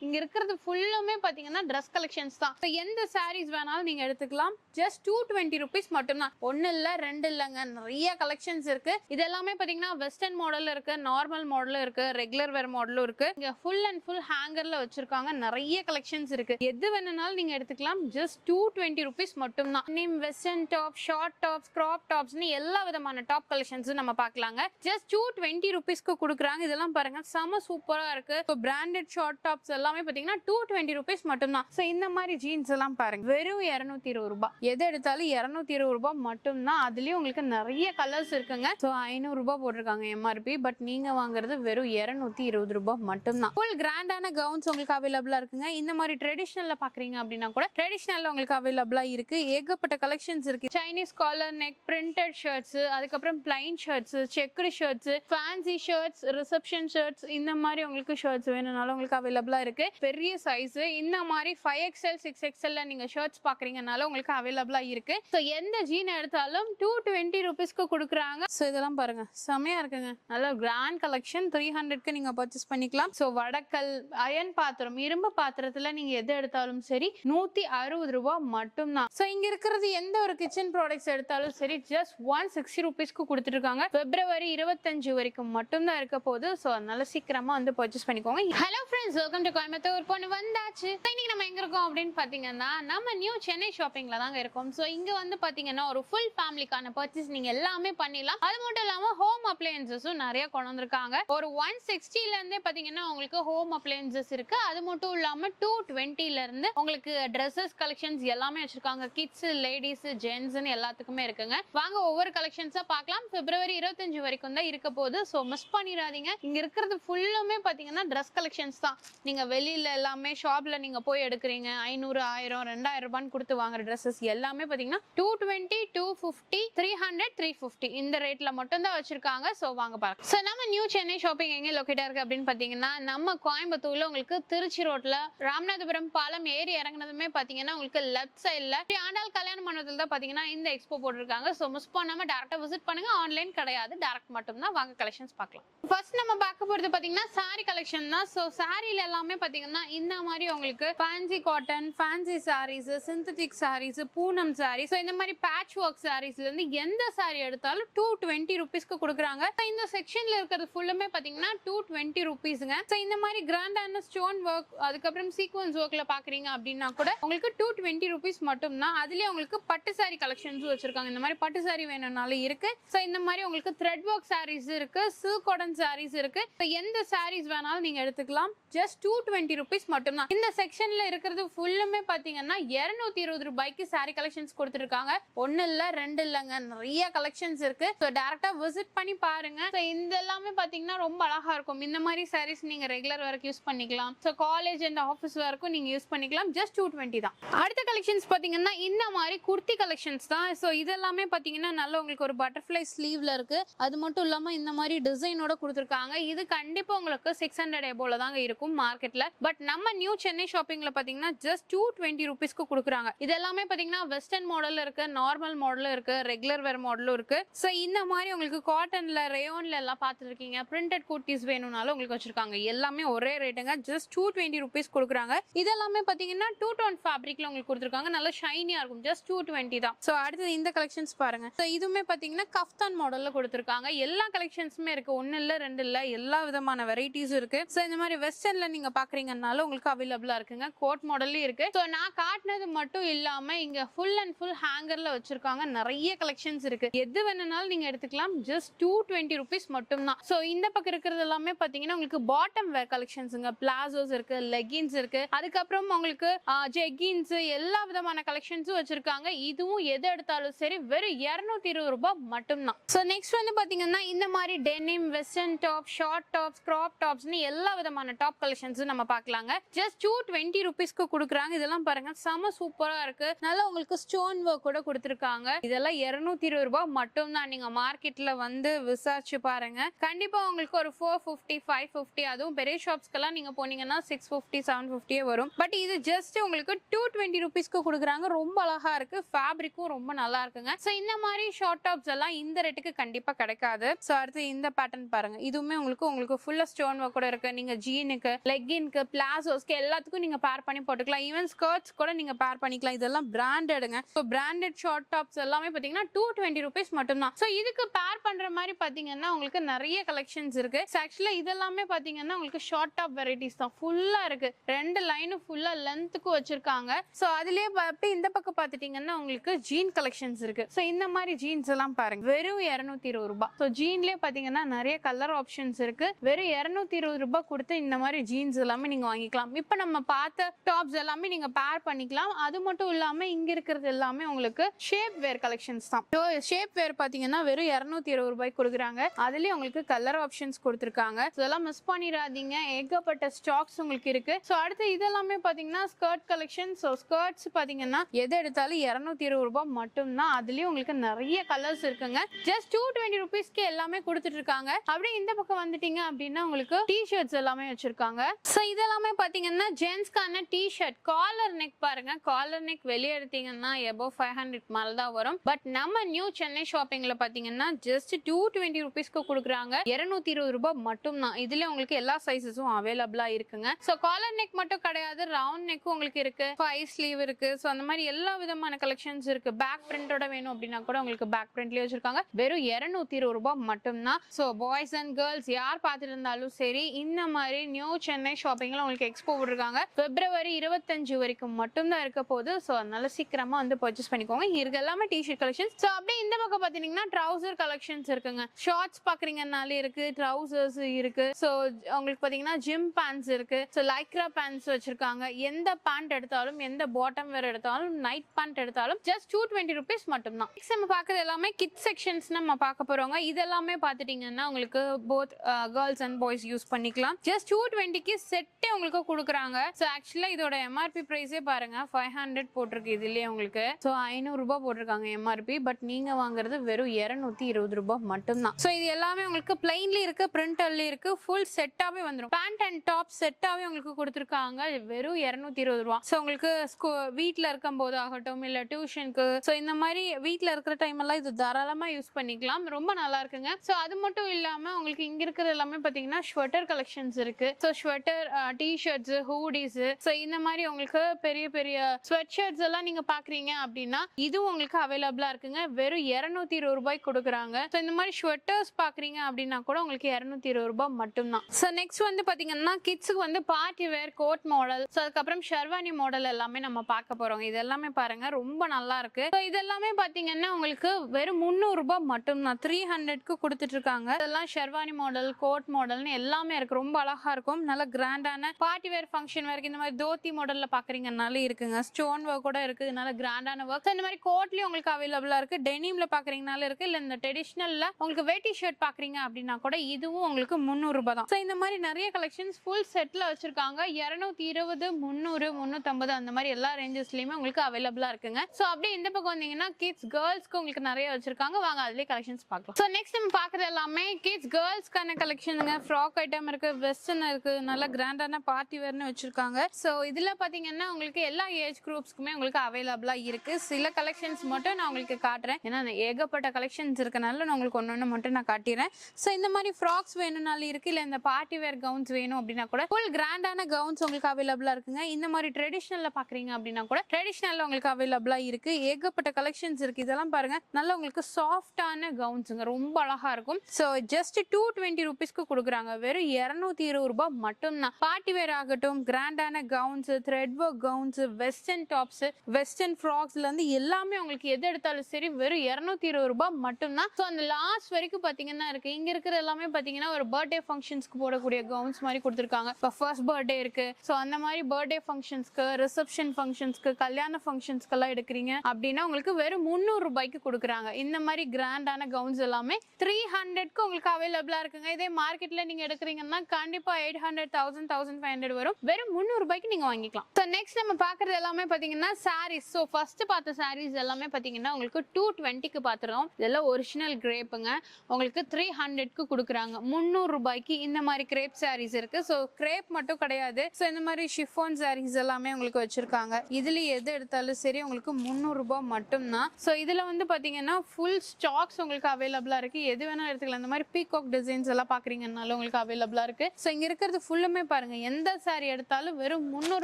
இங்க இருக்கிறது ஃபுல்லுமே பாத்தீங்கன்னா ட்ரெஸ் கலெக்ஷன்ஸ் தான். So, எந்த சாரீஸ் வேணாலும் நீங்க எடுத்துக்கலாம். ஜஸ்ட் டூ டுவெண்ட்டி ருபீஸ் மட்டும்தான். ஒன்னு இல்ல ரெண்டு இல்லைங்க. நிறைய கலெக்ஷன்ஸ் இருக்கு. இது எல்லாமே பாத்தீங்கன்னா வெஸ்டர்ன் மாடல் இருக்கு நார்மல் மாடலும் இருக்கு ரெகுலர் வேர் மாடலும் இருக்கு. இங்க ஃபுல் அண்ட் ஃபுல் ஹேங்கர்ல வச்சிருக்காங்க. நிறைய கலெக்ஷன்ஸ் இருக்கு. எது வேணும்னாலும் நீங்க எடுத்துக்கலாம். ஜஸ்ட் டூ டுவெண்ட்டி ருபீஸ் மட்டும்தான். Name western top short tops crop டாப்ஸ்னு எல்லா விதமான டாப் கலெக்ஷன்ஸும் நம்ம பார்க்கலாங்க ஜஸ்ட் டூ டுவெண்ட்டி ருபீஸ்க்கு கொடுக்குறாங்க. இதெல்லாம் பாருங்க. செம சூப்பரா இருக்கு. இப்போ பிராண்டட் ஷார்ட் டாப்ஸ் எல்லாம் பாத்தீங்கன்னா டூ டுவெண்ட்டி ருபீஸ் மட்டும்தான். ஸோ இந்த மாதிரி ஜீன்ஸ் எல்லாம் பாருங்க. வெறும் இரநூத்தி இருபது ரூபாய். எது எடுத்தாலும் இரநூத்தி இருபது ரூபாய் மட்டும்தான். அதுலயும் உங்களுக்கு நிறைய கலர்ஸ் இருக்குங்க. ஸோ ஐநூறு ரூபாய் போட்டிருக்காங்க எம்ஆர்பி பட் நீங்க வாங்குறது வெறும் இரநூத்தி இருபது ரூபாய் மட்டும்தான். ஃபுல் கிராண்டான கவுன்ஸ் உங்களுக்கு அவைலபிளா இருக்குங்க. இந்த மாதிரி ட்ரெடிஷ்னல்ல பாக்குறீங்க அப்படின்னா கூட ட்ரெடிஷ்னல்ல உங்களுக்கு அவைலபிளா இருக்கு. ஏகப்பட்ட கலெக்ஷன்ஸ் இருக்கு. Chinese collar neck printed shirts அதுக்கப்புறம் plain shirts checked shirts fancy shirts reception shirts இந்த மாதிரி உங்களுக்கு ஷர்ட்ஸ் வேணும்னாலும் உங்களுக்கு அவைலபிளா இருக்கு பெரிய சைஸ் இந்த மாதிரி ஃபைவ் எக்ஸ்எல் சிக்ஸ் எக்ஸ்எல்ல நீங்க ஷர்ட்ஸ் பாக்குறீங்கனால உங்களுக்கு அவைலபிளா இருக்கு. ஸோ எந்த ஜீன் எடுத்தாலும் டூ டுவெண்ட்டி ருபீஸ்க்கு கொடுக்குறாங்க. ஸோ இதெல்லாம் பாருங்க. செமையா இருக்குங்க. நல்ல கிராண்ட் கலெக்ஷன் த்ரீ ஹண்ட்ரட்க்கு நீங்க பர்ச்சேஸ் பண்ணிக்கலாம். ஸோ வடக்கல் அயன் பாத்திரம் இரும்பு பாத்திரத்துல நீங்க எது எடுத்தாலும் சரி நூத்தி அறுபது ரூபாய் மட்டும்தான். ஸோ இங்க இருக்கிறது எந்த ஒரு கிச்சன் ப்ராடக்ட்ஸ் எடுத்தாலும் சரி ஜஸ்ட் ஒன் சிக்ஸ்டி ருபீஸ்க்கு கொடுத்துருக்காங்க பிப்ரவரி இருபத்தஞ்சு வரைக்கும் மட்டும்தான் இருக்க போகுது. ஸோ அதனால சீக்கிரமா வந்து பர்ச்சேஸ் பண்ணிக்கோங்க. Hello friends welcome to Coimbatore பொண்ணு வந்தாச்சு. இன்னைக்கு நம்ம எங்க இருக்கோம் அப்படின்னு பாத்தீங்கன்னா நம்ம நியூ சென்னை ஷாப்பிங்ல தாங்க இருக்கோம். ஸோ இங்க வந்து பாத்தீங்கன்னா ஒரு ஃபுல் ஃபேமிலிக்கான பர்ச்சேஸ் நீங்க எல்லாமே பண்ணிடலாம். அது மட்டும் இல்லாம ஹோம் அப்ளையன்சஸும் நிறைய கொண்டு வந்திருக்காங்க. ஒரு ஒன் சிக்ஸ்டில இருந்தே பாத்தீங்கன்னா உங்களுக்கு ஹோம் அப்ளையன்சஸ் இருக்கு. அது மட்டும் இல்லாம டூ டுவெண்ட்டில இருந்து உங்களுக்கு ட்ரெஸ்ஸஸ் கலெக்ஷன்ஸ் எல்லாமே வச்சிருக்காங்க. கிட்ஸ் லேடிஸ் ஜென்ஸ்னு எல்லாத்துக்குமே இருக்குங்க. வாங்க ஒவ்வொரு கலெக்ஷன்ஸா பார்க்கலாம் பிப்ரவரி இருபத்தஞ்சு வரைக்கும் தான் இருக்க போகுது. ஸோ மிஸ் பண்ணிடாதீங்க. இங்க இருக்கிறது ஃபுல்லுமே பாத்தீங்கன்னா ட்ரெஸ் கலெக்ஷன்ஸ் தான். நீங்க வெளியில எல்லாமே ஷாப்ல நீங்க போய் எடுக்கிறீங்க. ஐநூறு ஆயிரம் ரெண்டாயிரம் ரூபான்னு கொடுத்து வாங்குற ட்ரெஸ்ஸஸ் எல்லாமே பாத்தீங்கன்னா two twenty two fifty three hundred three fifty இந்த ரேட்ல மட்டும் தான் வச்சிருக்காங்க. ஸோ வாங்க பாருங்க. ஸோ நம்ம நியூ சென்னை ஷாப்பிங் எங்கே லொக்கேட்டா இருக்கு அப்படின்னு பாத்தீங்கன்னா நம்ம கோயம்புத்தூர்ல உங்களுக்கு திருச்சி ரோட்ல ராமநாதபுரம் பாலம் ஏறி இறங்குனதுமே பாத்தீங்கன்னா உங்களுக்கு லெஃப்ட் சைட்ல ஆண்டாள் கல்யாண மண்டபத்தில் தான் பாத்தீங்கன்னா இந்த எக்ஸ்போ போட்டிருக்காங்க. ஸோ மிஸ் பண்ணாம டேரக்டா விசிட் பண்ணுங்க. ஆன்லைன் கிடையாது. டேரக்ட் மட்டும் தான் வாங்க கலெக்ஷன்ஸ் பார்க்கலாம். ஃபர்ஸ்ட் நம்ம பார்க்க போறது பாத்தீங்கன்னா சாரி கலெக்ஷன் தான். ஸோ சாரில எல்லாமே பாத்தீங்கன்னா இந்த மாதிரி உங்களுக்கு fancy cotton fancy sarees synthetic sarees Poonam saree so இந்த மாதிரி பேட்ச் ஒர்க் சாரீஸ்ல இருந்து எந்த சாரி எடுத்தாலும் டூ டுவெண்ட்டி ருபீஸ்க்கு கொடுக்குறாங்க. இந்த செக்ஷன்ல இருக்கிறது ஃபுல்லுமே பாத்தீங்கன்னா டூ டுவெண்ட்டி ருபீஸ்ங்க ஸோ இந்த மாதிரி கிராண்டான ஸ்டோன் ஒர்க் அதுக்கப்புறம் சீக்வன்ஸ் ஒர்க்ல பாக்குறீங்க அப்படின்னா கூட உங்களுக்கு டூ டுவெண்ட்டி ருபீஸ் மட்டும் தான் அதுலயே உங்களுக்கு பட்டு சாரி கலெக்ஷன்ஸும் வச்சிருக்காங்க. இந்த மாதிரி பட்டு சாரி வேணும்னாலும் இருக்கு. ஸோ இந்த மாதிரி உங்களுக்கு த்ரெட் ஒர்க் சாரீஸ் இருக்கு சில்க் காட்டன் சாரீஸ் இருக்கு. எந்த சாரீஸ் வேணாலும் நீங்க எடுத்துக்கலாம். Just two twenty twenty rupees மட்டும் தான் இந்த செக்ஷன்ல இருக்கிறது ஃபுல்லுமே பாத்தீங்கன்னா இருநூத்தி இருபது ரூபாய்க்கு சாரி கலெக்ஷன்ஸ் கொடுத்துருக்காங்க. ஒன்னு இல்ல ரெண்டு இல்லைங்க. நிறைய கலெக்ஷன்ஸ் இருக்கு. ஸோ டேரக்டா விசிட் பண்ணி பாருங்க. ஸோ இந்த எல்லாமே பாத்தீங்கன்னா ரொம்ப அழகா இருக்கும். இந்த மாதிரி சாரீஸ் நீங்க ரெகுலர் வரைக்கும் யூஸ் பண்ணிக்கலாம். ஸோ காலேஜ் அண்ட் ஆஃபீஸ் வரைக்கும் நீங்க யூஸ் பண்ணிக்கலாம். ஜஸ்ட் டூ டுவெண்ட்டி தான். அடுத்த கலெக்ஷன்ஸ் பாத்தீங்கன்னா இந்த மாதிரி குர்த்தி கலெக்ஷன்ஸ் தான். ஸோ இதெல்லாமே பாத்தீங்கன்னா நல்ல உங்களுக்கு ஒரு பட்டர்ஃப்ளை ஸ்லீவ்ல இருக்கு. அது மட்டும் இல்லாம இந்த மாதிரி டிசைனோட கொடுத்துருக்காங்க. இது கண்டிப்பா உங்களுக்கு சிக்ஸ் ஹண்ட்ரட் எபோல தாங்க இருக்கும் மார்க்கெட்ல பட் நம்ம நியூ சென்னை ஷாப்பிங்ல பாத்தீங்கன்னா ஜஸ்ட் டூ டுவெண்ட்டி ருபீஸ்க்கு கொடுக்குறாங்க. இது எல்லாமே பாத்தீங்கன்னா வெஸ்டர்ன் மாடல் இருக்கு நார்மல் மாடலும் இருக்கு ரெகுலர் வேர் மாடலும் இருக்கு. ஸோ இந்த மாதிரி உங்களுக்கு காட்டன்ல ரேயோன்ல எல்லாம் பார்த்துருக்கீங்க பிரிண்டட் குர்த்திஸ் வேணும்னாலும் உங்களுக்கு வச்சிருக்காங்க. எல்லாமே ஒரே ரேட்டுங்க ஜஸ்ட் டூ டுவெண்ட்டி ருபீஸ் கொடுக்குறாங்க. இதெல்லாமே பாத்தீங்கன்னா டூ டோன் ஃபேப்ரிக்ல உங்களுக்கு கொடுத்துருக்காங்க. நல்லா ஷைனியா இருக்கும் ஜஸ்ட் டூ டுவெண்ட்டி தான். ஸோ அடுத்தது இந்த கலெக்ஷன்ஸ் பாருங்க. ஸோ இதுவுமே பாத்தீங்கன்னா கஃப்தான் மாடல்ல கொடுத்துருக்காங்க. எல்லா கலெக்ஷன்ஸுமே இருக்கு. ஒன்னு இல்ல ரெண்டு இல்ல எல்லா விதமான வெரைட்டிஸும் இருக்கு. ஸோ இந்த மாதிரி வெஸ்டர்ன்ல நீங்க பாக்குறீங்கனாலும் உங்களுக்கு அவைலபிளா இருக்குங்க. கோட் மாடல்லையும் இருக்கு. ஸோ நான் காட்டினது மட்டும் இல்லாம இங்க ஃபுல் அண்ட் ஃபுல் ஹேங்கர்ல வச்சிருக்காங்க. நிறைய கலெக்ஷன்ஸ் இருக்கு. எது வேணுனாலும் நீங்க எடுத்துக்கலாம். ஜஸ்ட் டூ டுவெண்ட்டி ருபீஸ் மட்டும் தான் ஸோ இந்த பக்கம் இருக்கிறது எல்லாமே பாத்தீங்கன்னா உங்களுக்கு பாட்டம் வேர் கலெக்ஷன்ஸுங்க பிளாசோஸ் இருக்கு லெகின்ஸ் இருக்கு. அதுக்கப்புறம் உங்களுக்கு ஜெகின்ஸ் எல்லா விதமான கலெக்ஷன்ஸும் வச்சிருக்காங்க. இதுவும் எது எடுத்தாலும் சரி வெறும் இருநூத்தி இருபது ரூபாய் மட்டும்தான். ஸோ நெக்ஸ்ட் வந்து பாத்தீங்கன்னா இந்த மாதிரி denim western top short tops crop டாப்ஸ்னு எல்லா விதமான டாப் கலெக்ஷன்ஸும் நம்ம பார்க்கலாங்க ஜஸ்ட் டூ டுவெண்ட்டி ருபீஸ்க்கு கொடுக்குறாங்க. இதெல்லாம் பாருங்க செம சூப்பரா இருக்கு. நல்லா உங்களுக்கு ஸ்டோன் ஒர்க் கூட கொடுத்துருக்காங்க. இதெல்லாம் இருநூத்தி இருபது ரூபாய் மட்டும் தான் நீங்க மார்க்கெட்ல வந்து விசாரிச்சு பாருங்க. கண்டிப்பா உங்களுக்கு ஒரு ஃபோர் ஃபிஃப்டி ஃபைவ் ஃபிஃப்டி அதுவும் பெரிய ஷாப்ஸ்க்கெல்லாம் நீங்க போனீங்கன்னா சிக்ஸ் ஃபிஃப்டி செவன் ஃபிஃப்டியே வரும். பட் இது ஜஸ்ட் உங்களுக்கு டூ டுவெண்ட்டி ருபீஸ்க்கு கொடுக்குறாங்க. ரொம்ப அழகா இருக்கு. ஃபேப்ரிக்கும் ரொம்ப நல்லா இருக்குங்க. ஸோ இந்த மாதிரி ஷார்ட் டாப்ஸ் எல்லாம் இந்த ரேட்டுக்கு கண்டிப்பா கிடைக்காது. ஸோ அடுத்து இந்த பேட்டர்ன் பாருங்க. இதுவுமே உங்களுக்கு உங்களுக்கு ஃபுல்லா ஸ்டோன் ஒர்க் கூட இருக்கு. நீங்க ஜீனுக்கு லெக்கின் ஜீனுக்கு பிளாசோஸ்க்கு எல்லாத்துக்கும் நீங்கள் பேர் பண்ணி போட்டுக்கலாம். ஈவன் ஸ்கர்ட்ஸ் கூட நீங்கள் பேர் பண்ணிக்கலாம். இதெல்லாம் பிராண்டடுங்க ஸோ பிராண்டட் ஷார்ட் டாப்ஸ் எல்லாமே பார்த்தீங்கன்னா டூ டுவெண்ட்டி ருபீஸ் மட்டும்தான். ஸோ இதுக்கு பேர் பண்ணுற மாதிரி பார்த்தீங்கன்னா உங்களுக்கு நிறைய கலெக்ஷன்ஸ் இருக்கு. ஆக்சுவலாக இதெல்லாமே பார்த்தீங்கன்னா உங்களுக்கு ஷார்ட் டாப் வெரைட்டிஸ் தான். ஃபுல்லாக இருக்கு. ரெண்டு லைனும் ஃபுல்லாக லென்த்துக்கு வச்சிருக்காங்க. ஸோ அதுலேயே பார்த்து அப்படியே இந்த பக்கம் பார்த்துட்டீங்கன்னா உங்களுக்கு ஜீன் கலெக்ஷன்ஸ் இருக்கு. ஸோ இந்த மாதிரி ஜீன்ஸ் எல்லாம் பாருங்க. வெறும் இரநூத்தி இருபது ரூபாய். ஸோ ஜீன்லேயே பார்த்தீங்கன்னா நிறைய கலர் ஆப்ஷன்ஸ் இருக்கு. வெறும் இரநூத்தி இருபது ரூபாய் கொடுத்து இந்த மாதிரி ஜீன்ஸ் எல்லாம் நீங்க வாங்கிக்கலாம். இப்போ நம்ம பார்த்த டாப்ஸ் எல்லாமே நீங்க பேர் பண்ணிக்கலாம். அது மட்டும் இல்லாம இங்க இருக்கிறது எல்லாமே உங்களுக்கு ஷேப் வேர் கலெக்ஷன்ஸ் தான். ஸோ ஷேப் வேர் பாத்தீங்கன்னா வெறும் இரநூத்தி இருபது ரூபாய் கொடுக்குறாங்க. அதுலயும் உங்களுக்கு கலர் ஆப்ஷன்ஸ் கொடுத்துருக்காங்க. இதெல்லாம் மிஸ் பண்ணிடாதீங்க. ஏகப்பட்ட ஸ்டாக்ஸ் உங்களுக்கு இருக்கு. ஸோ அடுத்து இதெல்லாமே பாத்தீங்கன்னா ஸ்கர்ட் கலெக்ஷன் ஸோ ஸ்கர்ட்ஸ் பாத்தீங்கன்னா எது எடுத்தாலும் இரநூத்தி இருபது ரூபாய் மட்டும்தான். அதுலயும் உங்களுக்கு நிறைய கலர்ஸ் இருக்குங்க. ஜஸ்ட் டூ டுவெண்ட்டி ருபீஸ்க்கு எல்லாமே கொடுத்துட்டு இருக்காங்க. அப்படியே இந்த பக்கம் வந்துட்டீங்க அப்படின்னா உங்களுக்கு டி ஷர்ட்ஸ் எல்லாமே வச்சிருக்காங்க. ஸோ இதெல்லாமே பாத்தீங்கன்னா ஜென்ஸ்க்கான டி ஷர்ட் காலர் நெக் பாருங்க. காலர் நெக் வெளியே எடுத்தீங்கன்னா எபோ ஃபைவ் ஹண்ட்ரட் மேல தான் வரும். பட் நம்ம நியூ சென்னை ஷாப்பிங்ல பாத்தீங்கன்னா ஜஸ்ட் டூ டுவெண்ட்டி ருபீஸ்க்கு கொடுக்குறாங்க. இருநூத்தி இருபது ரூபாய் மட்டும் தான். இதுல உங்களுக்கு எல்லா சைஸஸும் அவைலபிளா இருக்குங்க. ஸோ காலர் நெக் மட்டும் கிடையாது. ரவுண்ட் நெக்கும் உங்களுக்கு இருக்கு. ஃபைவ் ஸ்லீவ் இருக்கு. ஸோ அந்த மாதிரி எல்லா விதமான கலெக்ஷன்ஸ் இருக்கு. பேக் பிரிண்டோட வேணும் அப்படின்னா கூட உங்களுக்கு பேக் பிரிண்ட்லயே வச்சிருக்காங்க. வெறும் இருநூத்தி இருபது ரூபாய் மட்டும் தான். ஸோ பாய்ஸ் அண்ட் கேர்ள்ஸ் யார் பார்த்துட்டு இருந்தாலும் சரி இந்த மாதிரி நியூ சென்னை ஷாப் ஷாப்பிங்ல உங்களுக்கு எக்ஸ்போ போட்டிருக்காங்க பிப்ரவரி இருபத்தஞ்சு வரைக்கும் மட்டும்தான் இருக்க போகுது. ஸோ அதனால சீக்கிரமா வந்து பர்ச்சேஸ் பண்ணிக்கோங்க. இருக்கு எல்லாமே டிஷர்ட் கலெக்ஷன்ஸ் ஸோ அப்படியே இந்த பக்கம் பார்த்தீங்கன்னா ட்ரௌசர் கலெக்ஷன்ஸ் இருக்குங்க. ஷார்ட்ஸ் பார்க்குறீங்கனாலே இருக்கு ட்ரௌசர்ஸ் இருக்கு. ஸோ உங்களுக்கு பார்த்தீங்கன்னா ஜிம் பேண்ட்ஸ் இருக்கு. ஸோ லைக்ரா பேண்ட்ஸ் வச்சிருக்காங்க. எந்த பேண்ட் எடுத்தாலும் எந்த பாட்டம் வேர் எடுத்தாலும் நைட் பேண்ட் எடுத்தாலும் ஜஸ்ட் டூ டுவெண்ட்டி ருபீஸ் மட்டும்தான். நெக்ஸ்ட் நம்ம பார்க்குறது எல்லாமே கிட் செக்ஷன்ஸ் நம்ம பார்க்க போறோங்க. இதெல்லாமே பார்த்துட்டீங்கன்னா உங்களுக்கு both girls and boys use பண்ணிக்கலாம். ஜஸ்ட் டூ டுவெண்ட்டிக்கு செட் செட்டே உங்களுக்கு கொடுக்குறாங்க. ஸோ ஆக்சுவலாக இதோட எம்ஆர்பி ப்ரைஸே பாருங்க. ஃபைவ் ஹண்ட்ரட் போட்டிருக்கு இதுலேயே உங்களுக்கு. ஸோ ஐநூறுரூபா போட்டிருக்காங்க எம்ஆர்பி பட் நீங்க வாங்குறது வெறும் இரநூத்தி இருபது ரூபாய் மட்டும்தான். ஸோ இது எல்லாமே உங்களுக்கு பிளைன்லி இருக்கு பிரிண்டர்ல இருக்கு ஃபுல் செட்டாவே வந்துடும் பேண்ட் அண்ட் டாப் செட்டாவே உங்களுக்கு கொடுத்துருக்காங்க. வெறும் இரநூத்தி இருபது ரூபா ஸோ உங்களுக்கு ஸ்கூ வீட்டில் இருக்கும் போது ஆகட்டும் இல்லை டியூஷனுக்கு ஸோ இந்த மாதிரி வீட்டில் இருக்கிற டைம் எல்லாம் இது தாராளமாக யூஸ் பண்ணிக்கலாம். ரொம்ப நல்லா இருக்குங்க. ஸோ அது மட்டும் இல்லாமல் உங்களுக்கு இங்கே இருக்கிற எல்லாமே பார்த்தீங்கன்னா ஸ்வெட்டர் கலெக்ஷன்ஸ் இருக்கு. So sweater T shirts hoodies so இந்த மாதிரி உங்களுக்கு பெரிய பெரிய ஸ்வெட் ஷர்ட்ஸ் எல்லாம் நீங்க பாக்குறீங்க அப்படின்னா இதுவும் உங்களுக்கு அவைலபிளா இருக்குங்க. வெறும் இரநூத்தி இருபது ரூபாய் கொடுக்குறாங்க. ஸோ இந்த மாதிரி ஸ்வெட்டர்ஸ் பாக்குறீங்க அப்படின்னா கூட உங்களுக்கு இரநூத்தி இருபது ரூபாய் மட்டும்தான். ஸோ நெக்ஸ்ட் வந்து பாத்தீங்கன்னா கிட்ஸுக்கு வந்து party wear coat model so அதுக்கப்புறம் ஷெர்வானி மாடல் எல்லாமே நம்ம பார்க்க போறோம் இது எல்லாமே பாருங்க ரொம்ப நல்லா இருக்கு. ஸோ இதெல்லாமே பாத்தீங்கன்னா உங்களுக்கு வெறும் முந்நூறு ரூபாய் மட்டும்தான். த்ரீ ஹண்ட்ரட்க்கு கொடுத்துட்டு இருக்காங்க. இதெல்லாம் ஷெர்வானி மாடல் கோட் மாடல்னு எல்லாமே இருக்கு. ரொம்ப அழகா இருக்கும். நல்லா கிராண்டா கிராண்டான பார்ட்டி வேர் ஃபங்க்ஷன் வரைக்கும் இந்த மாதிரி தோத்தி மாடல்ல பாக்குறீங்கனாலே இருக்குங்க. ஸ்டோன் ஒர்க் கூட இருக்கு. இதனால கிராண்டான ஒர்க் இந்த மாதிரி கோட்லயும் உங்களுக்கு அவைலபிளா இருக்கு. டெனிம்ல பாக்குறீங்கனால இருக்கு. இல்ல இந்த ட்ரெடிஷ்னல்ல உங்களுக்கு வேட்டி ஷர்ட் பாக்குறீங்க அப்படின்னா கூட இதுவும் உங்களுக்கு முந்நூறு ரூபாய் தான். ஸோ இந்த மாதிரி நிறைய கலெக்ஷன்ஸ் ஃபுல் செட்ல வச்சிருக்காங்க. இரநூத்தி இருபது முந்நூறு முந்நூற்றம்பது அந்த மாதிரி எல்லா ரேஞ்சஸ்லயுமே உங்களுக்கு அவைலபிளா இருக்குங்க. ஸோ அப்படியே இந்த பக்கம் வந்தீங்கன்னா கிட்ஸ் கேர்ள்ஸ்க்கு உங்களுக்கு நிறைய வச்சிருக்காங்க. வாங்க அதுலேயே கலெக்ஷன்ஸ் பார்க்கலாம். ஸோ நெக்ஸ்ட் நம்ம பார்க்குறது எல்லாமே கிட்ஸ் கேர்ள்ஸ்க்கான கலெக்ஷனுங்க ஃப்ராக் ஐட்டம் இருக்கு வெஸ்டர்ன் இருக்கு. கிராண்ட் கிராண்டான பார்ட்டி வேர்னு வச்சுருக்காங்க. ஸோ இதில் பார்த்தீங்கன்னா உங்களுக்கு எல்லா ஏஜ் குரூப்ஸ்க்குமே உங்களுக்கு அவைலபிளாக இருக்குது சில கலெக்ஷன்ஸ் மட்டும் நான் உங்களுக்கு காட்டுறேன். ஏன்னா ஏகப்பட்ட கலெக்ஷன்ஸ் இருக்கனால நான் உங்களுக்கு ஒன்று ஒன்று மட்டும் நான் காட்டிடுறேன் ஸோ இந்த மாதிரி ஃப்ராக்ஸ் வேணும்னாலும் இருக்குது இல்லை இந்த பார்ட்டி வேர் கவுன்ஸ் வேணும் அப்படின்னா கூட ஃபுல் கிராண்டான கவுன்ஸ் உங்களுக்கு அவைலபிளாக இருக்குங்க. இந்த மாதிரி ட்ரெடிஷ்னலில் பார்க்குறீங்க அப்படின்னா கூட ட்ரெடிஷ்னலில் உங்களுக்கு அவைலபிளாக இருக்குது ஏகப்பட்ட கலெக்ஷன்ஸ் இருக்குது இதெல்லாம் பாருங்கள் நல்லா உங்களுக்கு சாஃப்டான கவுன்ஸுங்க ரொம்ப அழகாக இருக்கும். ஸோ ஜஸ்ட் டூ டுவெண்ட்டி ருபீஸ்க்கு கொடுக்குறாங்க. வெறும் இரநூத்தி இருபது ரூபாய் மட்டும்தான். பார்ட்டி வேர் ஆகட்டும் கிராண்டான gowns thread work gowns western tops western ஃப்ராக்ஸ்ல இருந்து எல்லாமே உங்களுக்கு எது எடுத்தாலும் சரி வெறும் இரநூத்தி இருபது ரூபாய் மட்டும்தான். ஸோ அந்த லாஸ்ட் வரைக்கும் பாத்தீங்கன்னா இருக்கு. இங்க இருக்கிற எல்லாமே பாத்தீங்கன்னா ஒரு பர்த்டே ஃபங்க்ஷன்ஸ்க்கு போடக்கூடிய கவுன்ஸ் மாதிரி கொடுத்துருக்காங்க. இப்போ ஃபர்ஸ்ட் பர்த்டே இருக்கு. ஸோ அந்த மாதிரி பர்த்டே ஃபங்க்ஷன்ஸ்க்கு ரிசப்ஷன் ஃபங்க்ஷன்ஸ்க்கு கல்யாண ஃபங்க்ஷன்ஸ்க்கெல்லாம் எடுக்கிறீங்க அப்படின்னா உங்களுக்கு வெறும் முந்நூறு ரூபாய்க்கு கொடுக்குறாங்க. இந்த மாதிரி கிராண்டான கவுன்ஸ் எல்லாமே த்ரீ ஹண்ட்ரட்க்கு உங்களுக்கு அவைலபிளா இருக்குங்க. இதே மார்க்கெட்ல நீங்க எடுக்கிறீங்கன்னா கண்டிப்பா eight hundred thousand thousand thousand five hundred வரும். வெறும் முந்நூறு ரூபாய்க்கு நீங்க வாங்கிக்கலாம். ஸோ நெக்ஸ்ட் நம்ம பாக்குறது எல்லாமே பாத்தீங்கன்னா சாரீஸ் ஸோ ஃபர்ஸ்ட் பார்த்த சாரீஸ் எல்லாமே பாத்தீங்கன்னா உங்களுக்கு டூ டுவெண்ட்டிக்கு பார்த்துருவோம் இதெல்லாம் ஒரிஜினல் கிரேப்புங்க உங்களுக்கு த்ரீ ஹண்ட்ரட்க்கு கொடுக்குறாங்க. முந்நூறு ரூபாய்க்கு இந்த மாதிரி கிரேப் சாரீஸ் இருக்கு. ஸோ கிரேப் மட்டும் கிடையாது. ஸோ இந்த மாதிரி ஷிஃபோன் சாரீஸ் எல்லாமே உங்களுக்கு வச்சிருக்காங்க. இதுல எது எடுத்தாலும் சரி உங்களுக்கு முந்நூறு ரூபாய் மட்டும்தான். ஸோ இதுல வந்து பாத்தீங்கன்னா ஃபுல் ஸ்டாக்ஸ் உங்களுக்கு அவைலபிளா இருக்கு. எது வேணா எடுத்துக்கலாம். இந்த மாதிரி பீகாக் டிசைன்ஸ் எல்லாம் பாக்குறீங்கனாலும் உங்களுக்கு அவைலபிளா இருக்கு. ஸோ இங்க இருக்கிறது ஃபுல்லுமே பாருங்க எந்த saree எடுத்தாலும் வெறும் முந்நூறு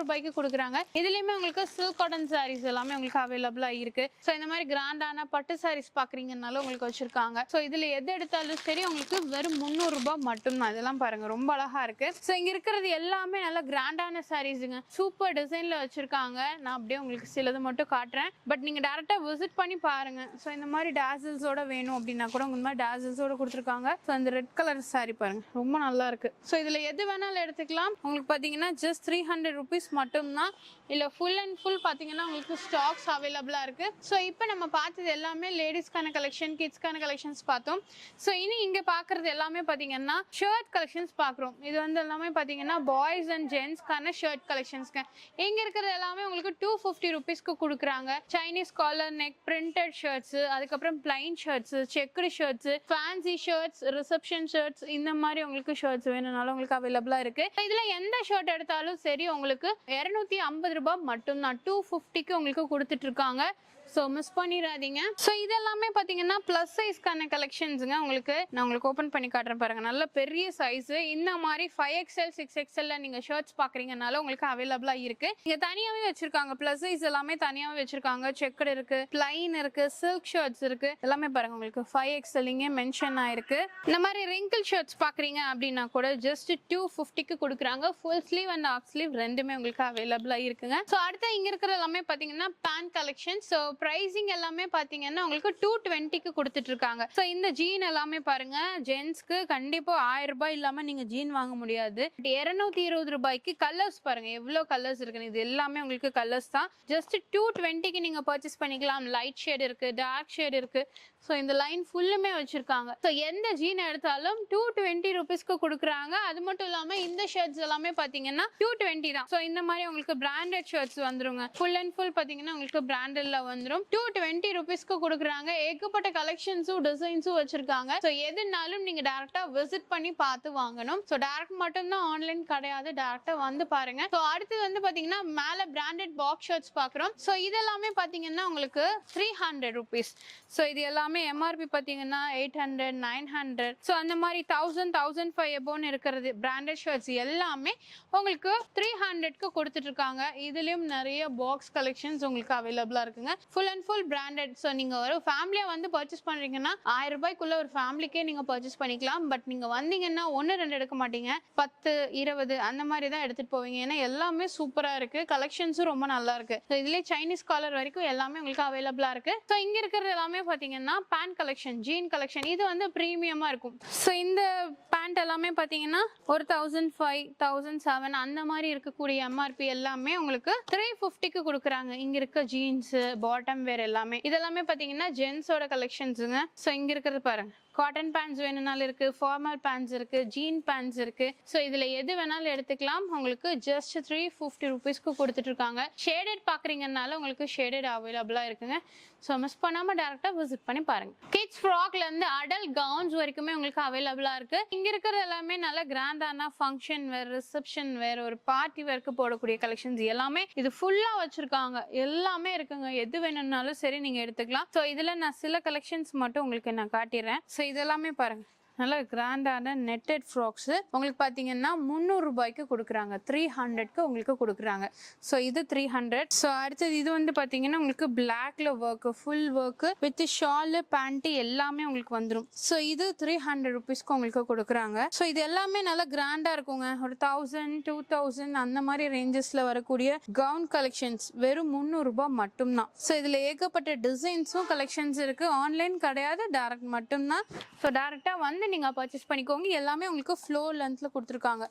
ரூபாய்க்கு கொடுக்குறாங்க. இதுலயுமே உங்களுக்கு சில்க் காட்டன் சாரீஸ் எல்லாமே உங்களுக்கு அவைலபிளா இருக்கு. ஸோ இந்த மாதிரி கிராண்டான பட்டு சாரீஸ் பாக்குறீங்கனாலும் உங்களுக்கு வச்சிருக்காங்க. ஸோ இதுல எது எடுத்தாலும் சரி உங்களுக்கு வெறும் முந்நூறு ரூபாய் மட்டும்தான். இதெல்லாம் பாருங்க ரொம்ப அழகா இருக்கு. ஸோ இங்க இருக்கிறது எல்லாமே நல்ல கிராண்டான சாரீஸுங்க சூப்பர் டிசைன்ல வச்சிருக்காங்க. நான் அப்படியே உங்களுக்கு சிலது மட்டும் காட்டுறேன். பட் நீங்க டேரக்டா விசிட் பண்ணி பாருங்க. ஸோ இந்த மாதிரி டேசல்ஸோட வேணும் அப்படின்னா கூட இந்த மாதிரி டேசல்ஸோட கொடுத்துருக்காங்க. ஸோ அந்த ரெட் கலர் saree பாருங்க ரொம்ப நல்லா இருக்கு. ஸோ இதுல எது வேணாலும் எடுத்துக்கலாம். உங்களுக்கு பாத்தீங்கன்னா ஜஸ்ட் த்ரீ ஹண்ட்ரட் ருபீஸ் மட்டும்தான் இல்லை ஃபுல் அண்ட் ஃபுல் பார்த்தீங்கன்னா உங்களுக்கு ஸ்டாக்ஸ் அவைலபிளாக இருக்குது ஸோ இப்போ நம்ம பார்த்தது எல்லாமே லேடிஸ்க்கான கலெக்ஷன் கிட்ஸ்க்கான கலெக்ஷன்ஸ் பார்த்தோம். ஸோ இனி இங்கே பார்க்குறது எல்லாமே பார்த்தீங்கன்னா ஷர்ட் கலெக்ஷன்ஸ் பார்க்குறோம். இது வந்து எல்லாமே பார்த்தீங்கன்னா பாய்ஸ் அண்ட் ஜென்ஸ்க்கான ஷர்ட் கலெக்ஷன்ஸ்க்கு இங்கே இருக்கிறது எல்லாமே உங்களுக்கு டூ ஃபிஃப்டி ருபீஸ்க்கு கொடுக்குறாங்க. Chinese collar neck printed shirts அதுக்கப்புறம் plain shirts checked shirts fancy shirts reception shirts இந்த மாதிரி உங்களுக்கு ஷர்ட்ஸ் வேணும்னாலும் உங்களுக்கு அவைலபிளாக இருக்குது இதில் எந்த ஷர்ட் எடுத்தாலும் சரி உங்களுக்கு இரநூத்தி ஐம்பது ரூபாய் மட்டும்தான். டூ ஃபிஃப்டிக்கு உங்களுக்கு கொடுத்துட்ருக்காங்க ஸோ மிஸ் பண்ணிடாதீங்க. ஸோ இதெல்லாமே பார்த்தீங்கன்னா ப்ளஸ் சைஸ்க்கான கலெக்ஷன்ஸுங்க உங்களுக்கு நான் உங்களுக்கு ஓப்பன் பண்ணி காட்டுறேன் பாருங்க. நல்ல பெரிய சைஸு இந்த மாதிரி ஃபைவ் எக்ஸ்எல் சிக்ஸ் எக்ஸ்எல்ல நீங்கள் ஷர்ட்ஸ் பார்க்குறீங்கனால உங்களுக்கு அவைலபிளாக இருக்கு. இங்கே தனியாகவே வச்சிருக்காங்க. ப்ளஸ் சைஸ் எல்லாமே தனியாகவே வச்சிருக்காங்க. செக்குடு இருக்கு பிளைன் இருக்கு சில்க் ஷர்ட்ஸ் இருக்கு. எல்லாமே பாருங்க உங்களுக்கு ஃபைவ் எக்ஸ்எல் இங்கே மென்ஷன் ஆயிருக்கு. இந்த மாதிரி ரிங்கிள் ஷர்ட்ஸ் பார்க்குறீங்க அப்படின்னா கூட ஜஸ்ட் டூ ஃபிஃப்டிக்கு கொடுக்குறாங்க. Full sleeve and half sleeve ரெண்டுமே உங்களுக்கு அவைலபிளாக இருக்குங்க. ஸோ அடுத்து இங்கே இருக்கிற எல்லாமே பார்த்தீங்கன்னா பேண்ட் கலெக்ஷன் ஸோ ப்ரைஸிங் எல்லாமே பார்த்தீங்கன்னா உங்களுக்கு டூ டுவெண்ட்டிக்கு கொடுத்துட்டு இருக்காங்க ஸோ இந்த ஜீன் எல்லாமே பாருங்க ஜென்ஸ்க்கு கண்டிப்பாக ஆயிரம் ரூபாய் இல்லாமல் நீங்கள் ஜீன் வாங்க முடியாது. பட் இரநூத்தி இருபது ரூபாய்க்கு கலர்ஸ் பாருங்க எவ்வளோ கலர்ஸ் இருக்குன்னு. இது எல்லாமே உங்களுக்கு கலர்ஸ் தான். ஜஸ்ட் டூ டுவெண்ட்டிக்கு நீங்கள் பர்ச்சேஸ் பண்ணிக்கலாம். லைட் ஷேட் இருக்கு டார்க் ஷேட் இருக்கு. ஸோ இந்த லைன் ஃபுல்லுமே வச்சுருக்காங்க. ஸோ எந்த ஜீன் எடுத்தாலும் டூ டுவெண்ட்டி ருபீஸ்க்கு கொடுக்குறாங்க. அது மட்டும் இல்லாமல் இந்த ஷர்ட்ஸ் எல்லாமே பார்த்தீங்கன்னா டூ டுவெண்ட்டி தான். ஸோ இந்த மாதிரி உங்களுக்கு பிராண்டட் ஷர்ட்ஸ் வந்துருங்க. ஃபுல் அண்ட் ஃபுல் பார்த்தீங்கன்னா உங்களுக்கு பிராண்டட்ல வந்துடும் டூ டுவெண்ட்டி ருபீஸ்க்கு கொடுக்குறாங்க. ஏகப்பட்ட கலெக்ஷன்ஸும் டிசைன்ஸும் வச்சிருக்காங்க. ஸோ எதுனாலும் நீங்க டேரக்டா விசிட் பண்ணி பார்த்து வாங்கணும். ஸோ டேரக்ட் மட்டும்தான் ஆன்லைன் கிடையாது. டேரக்டா வந்து பாருங்க. ஸோ அடுத்தது வந்து பாத்தீங்கன்னா மேல பிராண்டட் பாக்ஸ் ஷர்ட்ஸ் பார்க்குறோம் ஸோ இதெல்லாமே பாத்தீங்கன்னா உங்களுக்கு த்ரீ ஹண்ட்ரட் ருபீஸ் ஸோ இது எல்லாமே எம்ஆர்பி பார்த்தீங்கன்னா eight hundred nine hundred so அந்த மாதிரி தௌசண்ட் தௌசண்ட் ஃபைவ் எபோன்னு இருக்கிறது பிராண்டட் ஷர்ட்ஸ் எல்லாமே உங்களுக்கு த்ரீ ஹண்ட்ரட்க்கு கொடுத்துட்டு இருக்காங்க. இதுலயும் நிறைய பாக்ஸ் கலெக்ஷன்ஸ் உங்களுக்கு அவைலபிளா இருக்குங்க. Full and full branded so நீங்கள் ஒரு ஃபேமிலியாக வந்து பர்ச்சேஸ் பண்ணுறீங்கன்னா ஆயிரம் ரூபாய்க்குள்ள ஒரு ஃபேமிலிக்கே நீங்கள் பர்ச்சேஸ் பண்ணிக்கலாம். பட் நீங்கள் வந்தீங்கன்னா ஒன்று ரெண்டு எடுக்க மாட்டீங்க. பத்து இருபது அந்த மாதிரி தான் எடுத்துகிட்டு போவீங்க. ஏன்னா எல்லாமே சூப்பராக இருக்குது கலெக்ஷன்ஸும் ரொம்ப நல்லா இருக்குது ஸோ இதுலேயே சைனீஸ் காலர் வரைக்கும் எல்லாமே உங்களுக்கு அவைலபிளாக இருக்குது ஸோ இங்கே இருக்கிறது எல்லாமே பார்த்தீங்கன்னா பேண்ட் கலெக்ஷன் ஜீன் கலெக்ஷன் இது வந்து ப்ரீமியமாக இருக்கும். ஸோ இந்த பேண்ட் எல்லாமே பார்த்தீங்கன்னா ஒரு தௌசண்ட் ஃபைவ் தௌசண்ட் செவன் அந்த மாதிரி இருக்கக்கூடிய எம்ஆர்பி எல்லாமே உங்களுக்கு த்ரீ ஃபிஃப்டிக்கு கொடுக்குறாங்க. இங்கே இருக்க ஜீன்ஸ் பாட்டம் வேர் எல்லாமே. இதெல்லாமே பார்த்தீங்கன்னா ஜென்ஸோட கலெக்ஷன்ஸுங்க ஸோ இங்கே இருக்கிறது பாருங்க. காட்டன் பேண்ட்ஸ் வேணும்னாலும் இருக்கு ஃபார்மல் பேண்ட்ஸ் இருக்கு ஜீன் பேண்ட்ஸ் இருக்கு. ஸோ இதுல எது வேணாலும் எடுத்துக்கலாம். உங்களுக்கு ஜஸ்ட் த்ரீ ஃபிஃப்டி ருபீஸ்க்கு கொடுத்துட்டு இருக்காங்க. ஷேடட் பாக்குறீங்கனால உங்களுக்கு ஷேடட் அவைலபிளா இருக்குங்க. ஸோ மிஸ் பண்ணாம டேரக்டா விசிட் பண்ணி பாருங்க. கிட்ஸ் ஃப்ராக்ல இருந்து அடல்ட் கவுன்ஸ் வரைக்குமே உங்களுக்கு அவைலபிளா இருக்கு. இங்க இருக்கிறது எல்லாமே நல்ல கிராண்டான ஃபங்க்ஷன் வேற ரிசப்ஷன் வேற ஒரு பார்ட்டி வேர்க்கு போடக்கூடிய கலெக்ஷன்ஸ் எல்லாமே இது ஃபுல்லா வச்சிருக்காங்க. எல்லாமே இருக்குங்க. எது வேணும்னாலும் சரி நீங்க எடுத்துக்கலாம். ஸோ இதுல நான் சில கலெக்ஷன்ஸ் மட்டும் உங்களுக்கு நான் காட்டிடுறேன். ஸோ இதெல்லாமே பாருங்க. நல்ல கிராண்டான நெட்டட் ஃப்ராக்ஸு உங்களுக்கு பார்த்தீங்கன்னா முந்நூறு ரூபாய்க்கு கொடுக்குறாங்க. த்ரீ ஹண்ட்ரட்க்கு உங்களுக்கு கொடுக்குறாங்க. ஸோ இது த்ரீ ஹண்ட்ரட் ஸோ அடுத்தது இது வந்து பார்த்தீங்கன்னா உங்களுக்கு பிளாக்ல work full work with shawl pant எல்லாமே உங்களுக்கு வந்துடும் ஸோ இது த்ரீ ஹண்ட்ரட் ருபீஸ்க்கு உங்களுக்கு கொடுக்குறாங்க. ஸோ இது எல்லாமே நல்லா கிராண்டாக இருக்குங்க. ஒரு தௌசண்ட் டூ தௌசண்ட் அந்த மாதிரி ரேஞ்சஸில் வரக்கூடிய கவுன் கலெக்ஷன்ஸ் வெறும் முந்நூறுரூபா மட்டும்தான். ஸோ இதில் ஏகப்பட்ட டிசைன்ஸும் கலெக்ஷன்ஸ் இருக்குது ஆன்லைன் கிடையாது டேரக்ட் மட்டும்தான். ஸோ டேரெக்டாக வந்து நீங்கள் பர்ச்சேஸ் பண்ணிக்கோங்க. எல்லாமே உங்களுக்கு ஃப்ளோ லென்த்தில் கொடுத்துருக்காங்க.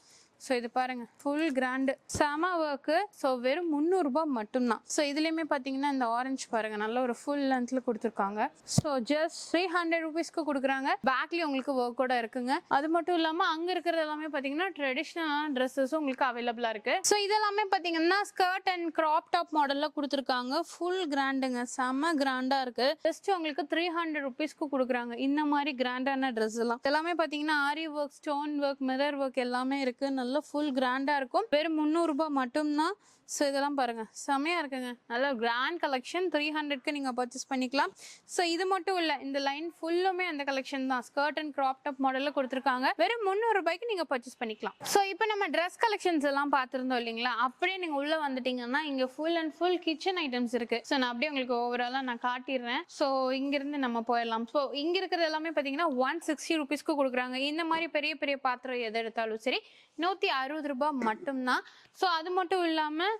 ஸோ இது பாருங்க. ஃபுல் கிராண்டு செம ஒர்க்கு ஸோ வெறும் முந்நூறுரூபா மட்டும்தான். ஸோ இதுலேயுமே பார்த்தீங்கன்னா இந்த ஆரஞ்சு பாருங்க. நல்ல ஒரு ஃபுல் லென்த்தில் கொடுத்துருக்காங்க. ஸோ ஜஸ்ட் த்ரீ ஹண்ட்ரட் ருபீஸ்க்கு கொடுக்குறாங்க. பேக்லேயும் உங்களுக்கு ஒர்க்கோட இருக்குங்க. அது மட்டும் இல்லாமல் அங்கே இருக்கிறது எல்லாமே பார்த்தீங்கன்னா ட்ரெடிஷ்னலான ட்ரெஸ்ஸஸும் உங்களுக்கு அவைலபிளாக இருக்கு. ஸோ இதெல்லாமே பார்த்தீங்கன்னா ஸ்கர்ட் அண்ட் கிராப் டாப் மாடலில் கொடுத்துருக்காங்க. ஃபுல் கிராண்டுங்க செம கிராண்டாக இருக்கு. ஜஸ்ட் உங்களுக்கு த்ரீ ஹண்ட்ரட் ருபீஸ்க்கு கொடுக்குறாங்க. இந்த மாதிரி கிராண்டான ட்ரெஸ் எல்லாம். எல்லாமே பார்த்தீங்கன்னா Aari work stone work mirror work எல்லாமே இருக்கு. நல்ல ஃபுல் கிராண்டாக இருக்கும். வெறும் முந்நூறுரூபா மட்டும்தான் ஸோ இதெல்லாம் பாருங்கள் செமையாக இருக்குங்க. நல்ல கிராண்ட் கலெக்ஷன் த்ரீ ஹண்ட்ரட்க்கு நீங்கள் பர்ச்சேஸ் பண்ணிக்கலாம். ஸோ இது மட்டும் இல்லை இந்த லைன் ஃபுல்லுமே அந்த கலெக்ஷன் தான். ஸ்கர்ட் அண்ட் கிராப் டாப் மாடலில் கொடுத்துருக்காங்க. வெறும் முந்நூறு ரூபாய்க்கு நீங்கள் பர்ச்சேஸ் பண்ணிக்கலாம். ஸோ இப்போ நம்ம ட்ரெஸ் கலெக்ஷன்ஸ் எல்லாம் பார்த்துருந்தோம் இல்லைங்களா? அப்படியே நீங்கள் உள்ளே வந்துட்டீங்கன்னா இங்கே full and full kitchen items இருக்குது ஸோ நான் அப்படியே உங்களுக்கு ஓவராலாக நான் காட்டிடுறேன். ஸோ இங்கேருந்து நம்ம போயிடலாம். ஸோ இங்கே இருக்கிறது எல்லாமே பார்த்தீங்கன்னா ஒன் சிக்ஸ்டி ருபீஸ்க்கு கொடுக்குறாங்க. இந்த மாதிரி பெரிய பெரிய பாத்திரம் எது எடுத்தாலும் சரி நூற்றி அறுபது ரூபாய் மட்டும்தான். ஸோ அது மட்டும் இல்லாமல்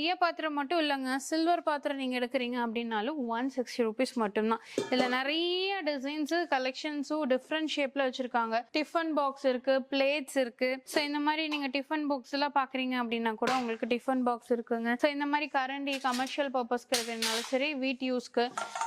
ஈய பாத்திரம் மட்டும் இல்லைங்க. சில்வர் பாத்திரம் நீங்கள் எடுக்கிறீங்க அப்படின்னாலும் ஒன் சிக்ஸ்டி ருபீஸ் மட்டும்தான். இதில் நிறைய டிசைன்ஸு கலெக்ஷன்ஸும் டிஃப்ரெண்ட் ஷேப்பில் வச்சுருக்காங்க. டிஃபன் பாக்ஸ் இருக்குது பிளேட்ஸ் இருக்குது ஸோ இந்த மாதிரி நீங்கள் டிஃபன் பாக்ஸ் எல்லாம் பார்க்குறீங்க அப்படின்னா கூட உங்களுக்கு டிஃபன் பாக்ஸ் இருக்குங்க. ஸோ இந்த மாதிரி கரண்டி கமர்ஷியல் பர்பஸ்க்கு இருக்கிறதுனாலும் சரி வீட் யூஸ்க்கு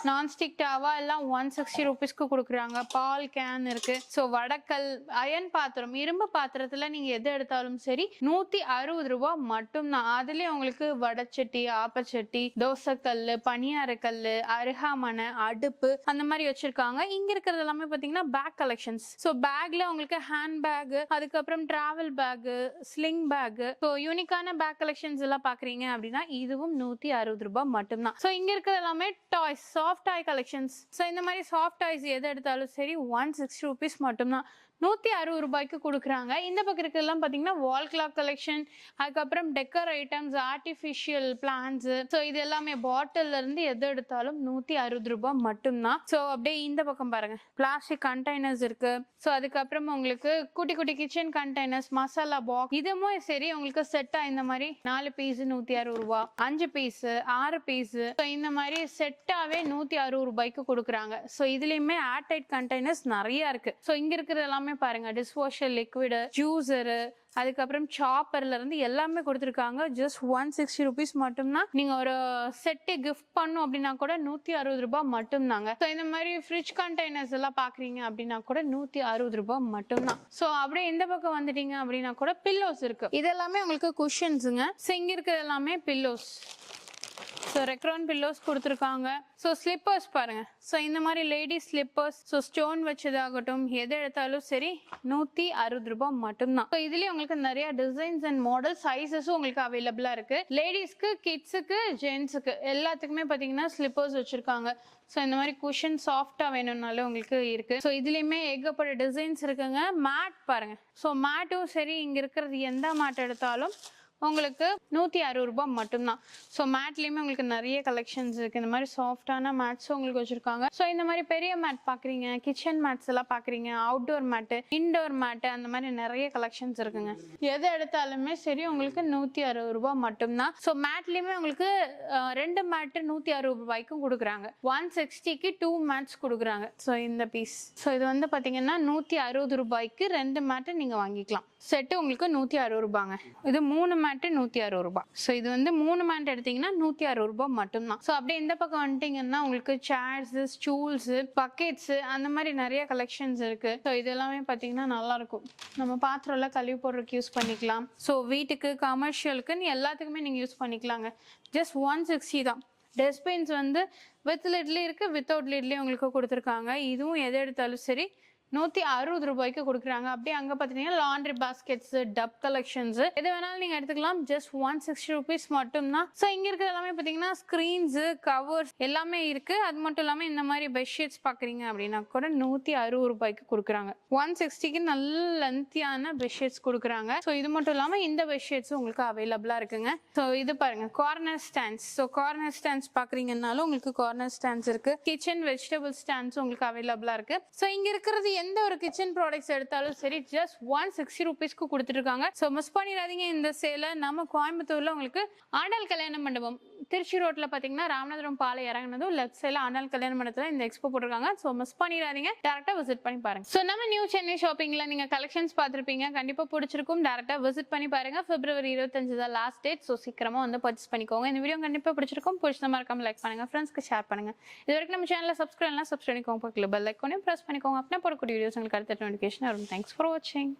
நான்ஸ்டிக் டாவா எல்லாம் ஒன் சிக்ஸ்டி ருபீஸ்க்கு கொடுக்குறாங்க. பால் கேன் இருக்குது ஸோ வடக்கல் அயன் பாத்திரம் இரும்பு பாத்திரத்தில் நீங்கள் எது எடுத்தாலும் சரி நூற்றி அறுபது ரூபா மட்டும்தான். அதுலேயே உங்களுக்கு வடச்சட்டி ஆப்பச்சட்டி தோசைக்கல் பனியாரக்கல் அருகாமனை அடுப்பு அந்த மாதிரி வச்சிருக்காங்க. இங்க இருக்கிறது எல்லாமே பாத்தீங்கன்னா பேக் கலெக்ஷன்ஸ் ஸோ பேக்ல உங்களுக்கு ஹேண்ட் பேக் அதுக்கப்புறம் travel bag sling bag so யூனிக்கான பேக் கலெக்ஷன்ஸ் எல்லாம் பாக்குறீங்க அப்படின்னா இதுவும் நூத்தி அறுபது ரூபாய் மட்டும்தான். ஸோ இங்க இருக்கிறது எல்லாமே toys soft toy collections so இந்த மாதிரி சாஃப்ட் டாய்ஸ் எது எடுத்தாலும் சரி ஒன் சிக்ஸ்டி ருபீஸ் மட்டும்தான். நூற்றி அறுபது ரூபாய்க்கு கொடுக்குறாங்க. இந்த பக்கம் இருக்கிறதெல்லாம் பார்த்தீங்கன்னா வால் கிளாக் கலெக்ஷன் அதுக்கப்புறம் decor items artificial plants so இது எல்லாமே பாட்டிலேருந்து எது எடுத்தாலும் நூற்றி அறுபது ரூபாய் மட்டும்தான். ஸோ அப்படியே இந்த பக்கம் பாருங்கள் பிளாஸ்டிக் கண்டெய்னர்ஸ் இருக்குது ஸோ அதுக்கப்புறம் உங்களுக்கு குட்டி குட்டி கிச்சன் கண்டெய்னர்ஸ் மசாலா பாக்ஸ் இதுவும் சரி உங்களுக்கு செட்டாக இந்த மாதிரி நாலு பீஸ் நூற்றி அறுபது ரூபா அஞ்சு பீஸ் ஆறு பீஸ் ஸோ இந்த மாதிரி செட்டாகவே நூற்றி அறுபது ரூபாய்க்கு கொடுக்குறாங்க. ஸோ இதுலேயுமே ஏர்டைட் கண்டெய்னர்ஸ் நிறையா இருக்குது ஸோ இங்கே இருக்கிறது எல்லாமே பாருங்க டிஸ்வாஷர் லிக்விடு ஜூஸரு அதுக்கப்புறம் சாப்பர்ல இருந்து எல்லாமே கொடுத்துருக்காங்க. ஜஸ்ட் ஒன் சிக்ஸ்டி ருபீஸ் மட்டும்தான். நீங்க ஒரு செட்டு கிஃப்ட் பண்ணும் அப்படின்னா கூட நூத்தி அறுபது ரூபாய் மட்டும்தாங்க. ஸோ இந்த மாதிரி ஃப்ரிட்ஜ் கண்டெய்னர்ஸ் எல்லாம் பாக்குறீங்க அப்படின்னா கூட நூத்தி அறுபது ரூபாய் மட்டும்தான். ஸோ அப்படியே இந்த பக்கம் வந்துட்டீங்க அப்படின்னா கூட பில்லோஸ் இருக்கு. இது எல்லாமே உங்களுக்கு குஷன்ஸுங்க ஸோ இங்க இருக்கிறது எல்லாமே பில்லோஸ் ஸோ ரெக்ரான் பில்லோஸ் கொடுத்துருக்காங்க. ஸோ ஸ்லிப்பர்ஸ் பாருங்க. ஸோ இந்த மாதிரி லேடிஸ் ஸ்லிப்பர்ஸ் ஸோ ஸ்டோன் வச்சதாகட்டும் எது எடுத்தாலும் சரி நூற்றி அறுபது ரூபாய் மட்டும்தான். ஸோ இதுலேயே உங்களுக்கு நிறைய டிசைன்ஸ் அண்ட் மாடல் சைஸஸும் உங்களுக்கு அவைலபிளாக இருக்கு. லேடிஸ்க்கு கிட்ஸுக்கு ஜென்ஸுக்கு எல்லாத்துக்குமே பார்த்தீங்கன்னா ஸ்லிப்பர்ஸ் வச்சுருக்காங்க. ஸோ இந்த மாதிரி குஷன் சாஃப்டாக வேணும்னாலும் உங்களுக்கு இருக்கு. ஸோ இதுலேயுமே ஏகப்பட்ட டிசைன்ஸ் இருக்குங்க. மேட் பாருங்க. ஸோ மேட்டும் சரி இங்கே இருக்கிறது எந்த மேட் எடுத்தாலும் உங்களுக்கு நூற்றி அறுபது ரூபாய் மட்டும்தான். ஸோ மேட்லேயுமே உங்களுக்கு நிறைய கலெக்ஷன்ஸ் இருக்குது இந்த மாதிரி சாஃப்டான மேட்ஸும் உங்களுக்கு வச்சுருக்காங்க. ஸோ இந்த மாதிரி பெரிய மேட் பார்க்குறீங்க கிச்சன் மேட்ஸ் எல்லாம் பார்க்குறீங்க அவுட்டோர் மேட்டு இன்டோர் மேட்டு அந்த மாதிரி நிறைய கலெக்ஷன்ஸ் இருக்குங்க. எது எடுத்தாலுமே சரி உங்களுக்கு நூற்றி அறுபது ரூபாய் மட்டும்தான். ஸோ மேட்லேயுமே உங்களுக்கு ரெண்டு மேட்டு நூற்றி அறுபது ரூபாய்க்கும் கொடுக்குறாங்க. ஒன் சிக்ஸ்டிக்கு டூ மேட்ஸ் கொடுக்குறாங்க. ஸோ இந்த பீஸ் ஸோ இது வந்து பார்த்தீங்கன்னா நூற்றி அறுபது ரூபாய்க்கு ரெண்டு மேட்டை நீங்கள் வாங்கிக்கலாம். செட்டு உங்களுக்கு நூற்றி அறுபது ரூபாங்க இது மூணு மேட்டு நூற்றி அறுபது ரூபாய் ஸோ இது வந்து மூணு மேட் எடுத்தீங்கன்னா நூற்றி அறுபது ரூபாய் மட்டும்தான். ஸோ அப்படியே இந்த பக்கம் வந்துட்டீங்கன்னா உங்களுக்கு சேர்ஸு ஸ்டூல்ஸு பக்கெட்ஸு அந்த மாதிரி நிறைய கலெக்ஷன்ஸ் இருக்குது ஸோ இது எல்லாமே பார்த்தீங்கன்னா நல்லாயிருக்கும். நம்ம பாத்திரம்லாம் கழுவி போடுறதுக்கு யூஸ் பண்ணிக்கலாம். ஸோ வீட்டுக்கு கமர்ஷியலுக்குன்னு எல்லாத்துக்குமே நீங்கள் யூஸ் பண்ணிக்கலாங்க. ஜஸ்ட் ஒன் சிக்ஸ்டி தான். டஸ்ட்பின்ஸ் வந்து வித் லிட்லேயும் இருக்குது வித்தவுட் லிட்லேயும் உங்களுக்கு கொடுத்துருக்காங்க. இதுவும் எதை எடுத்தாலும் சரி நூற்றி அறுபது ரூபாய்க்கு கொடுக்குறாங்க. அப்படியே அங்கே பார்த்தீங்கன்னா லாண்ட்ரி பாஸ்கெட்ஸ் டப் கலெக்ஷன்ஸ் எது வேணாலும் நீங்கள் எடுத்துக்கலாம். ஜஸ்ட் ஒன் சிக்ஸ்டி ருபீஸ் மட்டும்தான். ஸோ இங்கே இருக்கிறது எல்லாமே பார்த்தீங்கன்னா ஸ்க்ரீன்ஸு கவர்ஸ் எல்லாமே இருக்குது அது மட்டும் இல்லாமல் இந்த மாதிரி பெட்ஷீட்ஸ் பார்க்குறீங்க அப்படின்னா கூட நூற்றி அறுபது ரூபாய்க்கு கொடுக்குறாங்க. ஒன் சிக்ஸ்டிக்கு நல்ல லென்த்தியான பெட்ஷீட்ஸ் கொடுக்குறாங்க. ஸோ இது மட்டும் இல்லாமல் இந்த பெட்ஷீட்ஸும் உங்களுக்கு அவைலபிளாக இருக்குங்க. ஸோ இது பாருங்க corner stands so corner stands பார்க்குறீங்கன்னாலும் உங்களுக்கு கார்னர் ஸ்டாண்ட்ஸ் இருக்குது கிச்சன் வெஜிடபிள் ஸ்டாண்ட்ஸும் உங்களுக்கு அவைலபிளாக இருக்குது ஸோ இங்கே இருக்கிறது எந்த ஒரு கிச்சன் ப்ராடக்ட்ஸ் எடுத்தாலும் சரி ஜஸ்ட் ஒன் சிக்ஸ்டி ருபீஸ்க்கு கொடுத்துருக்காங்க ஸோ மிஸ் பண்ணிடாதீங்க இந்த சேலை நம்ம கோயம்புத்தூர்ல உங்களுக்கு ஆண்டாள் கல்யாண மண்டபம் திருச்சி ரோட்ல பாத்தீங்கன்னா ராமநாதபுரம் பாலை இறங்குனதும் லெஃப்ட் சைடில் ஆனால் கல்யாண மண்டபத்தில் இந்த எக்ஸ்போ போட்டிருக்காங்க. ஸோ மிஸ் பண்ணிடாதீங்க. டேரக்டா விசிட் பண்ணி பாருங்க. ஸோ நம்ம நியூ சென்னை ஷாப்பிங்ல நீங்க கலெக்ஷன்ஸ் பார்த்துருப்பீங்க. கண்டிப்பா பிடிச்சிருக்கும். டேரக்டா விசிட் பண்ணி பாருங்க. பிப்ரவரி இருபத்தஞ்சு தான் லாஸ்ட் டேட் ஸோ சீக்கிரமா வந்து பர்ச்சேஸ் பண்ணிக்கோங்க. இந்த வீடியோ கண்டிப்பா பிடிச்சிருக்கும். பிடிச்ச மறக்காம லைக் பண்ணுங்க. ஃப்ரெண்ட்ஸ்க்கு ஷேர் பண்ணுங்க. இது வரைக்கும் நம்ம சேனலில் சப்ஸ்கிரைப் சப்ஸ்கிரைப் பண்ணிக்கோங்க. பக்கத்தில் பெல் ஐக்கோனையும் ப்ரெஸ் பண்ணிக்கோங்க. அப்படின்னா போடக்கூடிய வீடியோஸ் உங்களுக்கு அடுத்த நோட்டிஃபிகேஷன் வரும். தேங்க்ஸ் ஃபார் வாட்சிங்